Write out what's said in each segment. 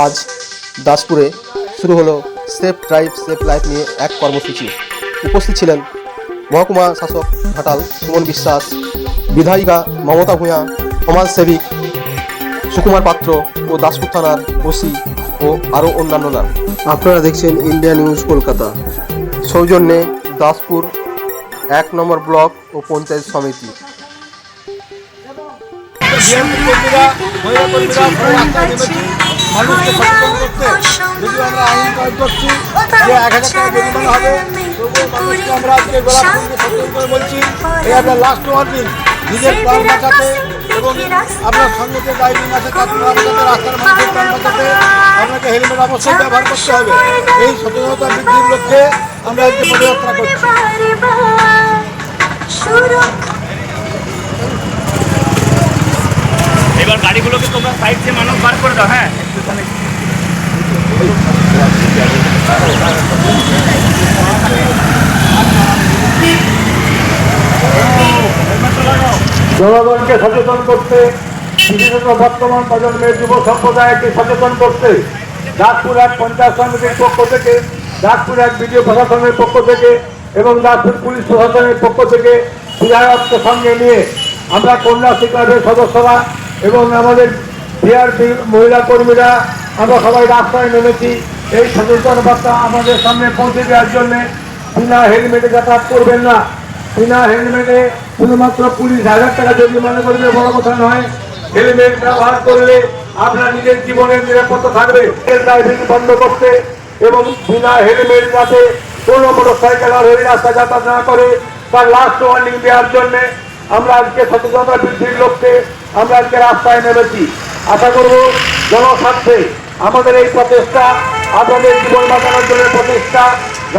আজ দাসপুরে শুরু হলো সেফ ড্রাইভ সেফ লাইফ নিয়ে এক কর্মসূচি। উপস্থিত ছিলেন মহকুমা শাসক ঘাটাল সুমন বিশ্বাস বিধায়িকা মমতা ভূঁয়া সমাজসেবিক সুকুমার পাত্র ও দাসপুর থানার ওসি ও আরও অন্যান্যরা। আপনারা দেখছেন ইন্ডিয়া নিউজ কলকাতা। সৌজন্যে দাসপুর এক নম্বর ব্লক ও পঞ্চায়েত সমিতি। কর্মীরা মহিলা কর্মীরা সবাই রাস্তায় নেমেছি মানুষকে সচেতন করতে যদিও আমরা আইন প্রয়োগ করছি যে এক হাজার টাকা জরিমানা হবে তবুও মানুষকে আমরা আজকে গলা খুলতে সচেতন করে বলছি এই আপনার লাস্ট ওয়ার্নিং নিজের প্রাণ বাঁচাতে এবং আপনার সঙ্গে যে ড্রাইভিং আছে তার বাঁচাতে রাস্তার মানুষের প্রাণ বাঁচাতে আপনাকে হেলমেট অবশ্যই ব্যবহার করতে হবে। এই সচেতনতা বৃদ্ধির লক্ষ্যে আমরা আজকে পদযাত্রা করছি। সাইড দিয়ে মানুষ বার করে দাও হ্যাঁ? জনগণকে সচেতন করতে বিশেষত বর্তমান প্রজন্মের যুব সম্প্রদায়কে সচেতন করতে, দাসপুর এক পঞ্চায়েত সমিতির পক্ষ থেকে, দাসপুর এক বিডিও প্রশাসনের পক্ষ থেকে এবং দাসপুর পুলিশ প্রশাসনের পক্ষ থেকে বিধায়ককে সঙ্গে নিয়ে আমরা কন্যাশ্রী ক্লাবের সদস্যরা এবং আমাদের বিআরপি মহিলা কর্মীরা, আমরা সবাই রাস্তায় নেমেছি। এই সচেতন বার্তা আমাদের সামনে পৌঁছে দেওয়ার জন্যে বিনা হেলমেটে যাতায়াত করবেন না। বিনা হেলমেটে শুধুমাত্র পুলিশ হাজার টাকা জরিমানা করবে বড় কথা নয়। হেলমেট ব্যবহার করলে আপনার নিজের জীবনের নিরাপত্তা থাকবে। ড্রাইভিং বন্ধ করতে এবং বিনা হেলমেট যাতে কোনো মোটর সাইকেল আর হয়ে রাস্তা যাতায়াত না করে তার লাস্ট ওয়ার্নিং দেওয়ার জন্য আমরা আজকে সচেতনতা বৃদ্ধির লক্ষ্যে আমরা আজকে রাস্তায় নেমেছি। আশা করব জনস্বার্থে আমাদের এই প্রচেষ্টা আপনাদের জীবন বাঁচানোর জন্য প্রচেষ্টা,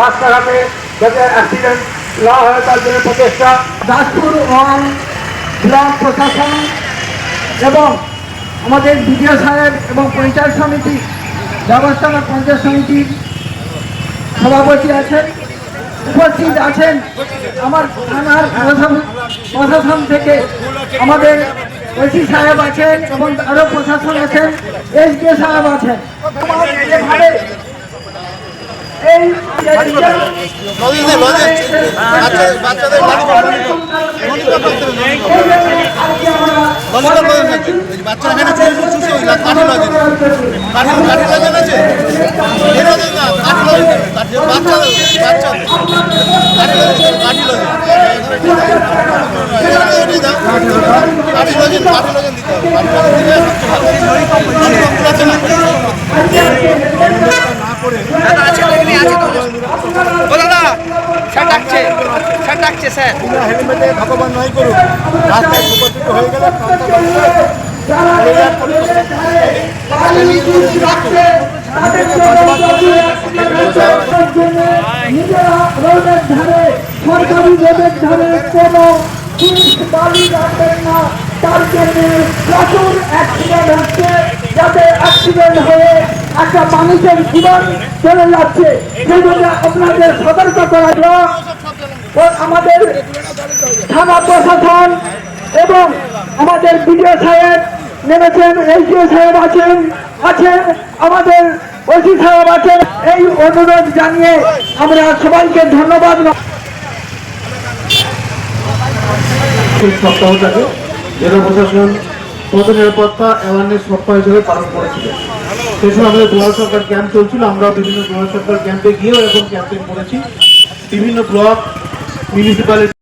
রাস্তাঘাটে যাতে অ্যাক্সিডেন্ট না হয় তার জন্য প্রচেষ্টা। দাসপুর ওয়ান ব্লক প্রশাসন এবং আমাদের বিডিও সাহেব এবং পঞ্চায়েত সমিতি, ব্যবস্থাপনা পঞ্চায়েত সমিতির সভাপতি আছেন, উপস্থিত আছেন আমার থানার প্রশাসন প্রশাসন থেকে আমাদের ওসি সাহেব আছেন এবং আরও প্রশাসন আছেন এসডি সাহেব আছেন। এই বাচ্চারা স্যার হেলমেটে ভগবান নয় করুক রাস্তায় উপস্থিত হয়ে গেলে ধারে সরকারি রোডের ধারে কোনো পুলিশ বালি রাখবেন না। তার জন্য প্রচুর অ্যাক্সিডেন্ট হচ্ছে যাতে অ্যাক্সিডেন্ট হয়ে একটা মানুষের জীবন চলে যাচ্ছে। সেজন্য আপনাদের সতর্ক করা ও আমাদের থানা প্রশাসন এবং আমাদের বিডিও সাহেব নেমেছেন, এসডিও সাহেব আছেন আছেন, আমাদের ওসি সাহেব আছেন। এই অনুরোধ জানিয়ে আমরা সবাইকে ধন্যবাদ। সপ্তাহটাকে জেলা প্রশাসন পথ নিরাপত্তা অ্যাওয়ারনেস সপ্তাহ হিসেবে পালন করেছিল। সেই সময় আমাদের দুয়ার সরকার ক্যাম্প চলছিল, আমরা বিভিন্ন দুয়ার সরকার ক্যাম্পে গিয়েও এখন ক্যাম্পেইন করেছি। বিভিন্ন ব্লক মিউনিসিপ্যালিটি